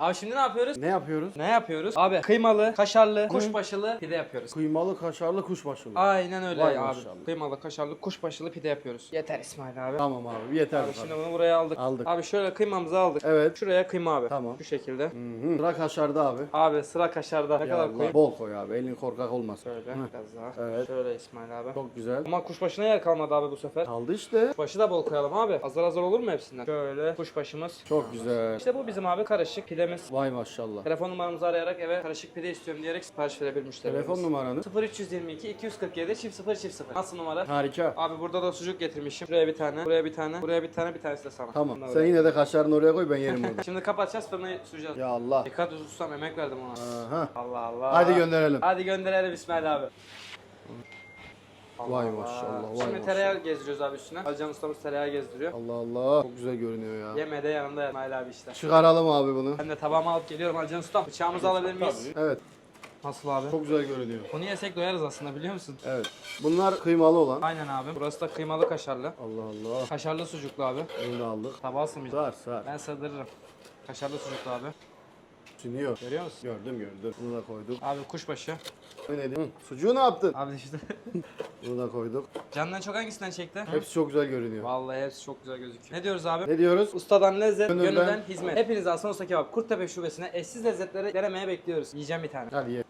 Abi şimdi ne yapıyoruz? Ne yapıyoruz? Ne yapıyoruz? Abi kıymalı, kaşarlı, kuşbaşılı pide yapıyoruz. Kıymalı, kaşarlı, kuşbaşılı. Aynen öyle Vay abi. maşallah. Kıymalı, kaşarlı, kuşbaşılı pide yapıyoruz. Yeter İsmail abi. Tamam abi yeter. Abi şimdi bunu buraya aldık. Aldık. Abi şöyle kıymamızı aldık. Evet. Şuraya kıyma abi. Tamam. Şu şekilde. Hı hı. Sıra kaşarda abi. Abi sıra kaşarda. Ne Ya kadar Allah, koyayım? Bol koy abi. Elin korkak olmasın. Şöyle Hı. biraz daha. Evet. Şöyle İsmail abi. Çok güzel. Ama kuşbaşına yer kalmadı abi bu sefer. Kaldı işte. Kuşbaşı da bol koyalım abi. Azar azar olur mu hepsinden? Şöyle kuşbaşımız. Çok güzel. İşte bu bizim abi karışık pidemiz. Vay maşallah. Telefon numaramızı arayarak eve karışık pide istiyorum diyerek sipariş verebilir müşterilerimiz. Telefon numaranı. 0322 247 çift 0 çift 0. Nasıl numara? Harika. Abi burada da sucuk getirmişim. Buraya bir tane, buraya bir tane, buraya bir tane, bir tanesi de sana. Tamam. Bunlar Sen yine de kaşarını oraya koy ben yerim burada. Şimdi kapatacağız fırına süreceğiz. ya Allah. Dikkat ustam emek verdim ona. Aha. Allah Allah. Hadi gönderelim. Hadi gönderelim İsmail abi. Allah Vay Allah. maşallah, vay Şimdi maşallah. tereyağı gezdiriyoruz abi üstüne. Alcan ustamız tereyağı gezdiriyor. Allah Allah. Çok güzel görünüyor ya. Yeme de yanında İsmail abi işte. Çıkaralım abi bunu. Ben de tabağımı alıp geliyorum Alcan ustam. Bıçağımızı alabilir miyiz? Evet. Nasıl abi? Çok güzel görünüyor. Bunu yesek doyarız aslında biliyor musun? Evet. Bunlar kıymalı olan. Aynen abi. Burası da kıymalı kaşarlı. Allah Allah. Kaşarlı sucuklu abi. Bunu da aldık. Tabağı sığmayacak. Sar sar. Ben sığdırırım. Kaşarlı sucuklu abi. Siniyor. Görüyor musun? Gördüm gördüm. Bunu da koyduk. Abi kuşbaşı. Bu neydi? Hı, Sucuğu ne yaptın? Abi işte. Bunu da koyduk. Candan çok hangisinden çekti? Hepsi çok güzel görünüyor. Vallahi hepsi çok güzel gözüküyor. Ne diyoruz abi? Ne diyoruz? Ustadan lezzet, Gönülden- gönülden, hizmet. Hepinizi Aslan Usta Kebap Kurttepe Şubesi'ne eşsiz lezzetleri denemeye bekliyoruz. Yiyeceğim bir tane. Hadi ye.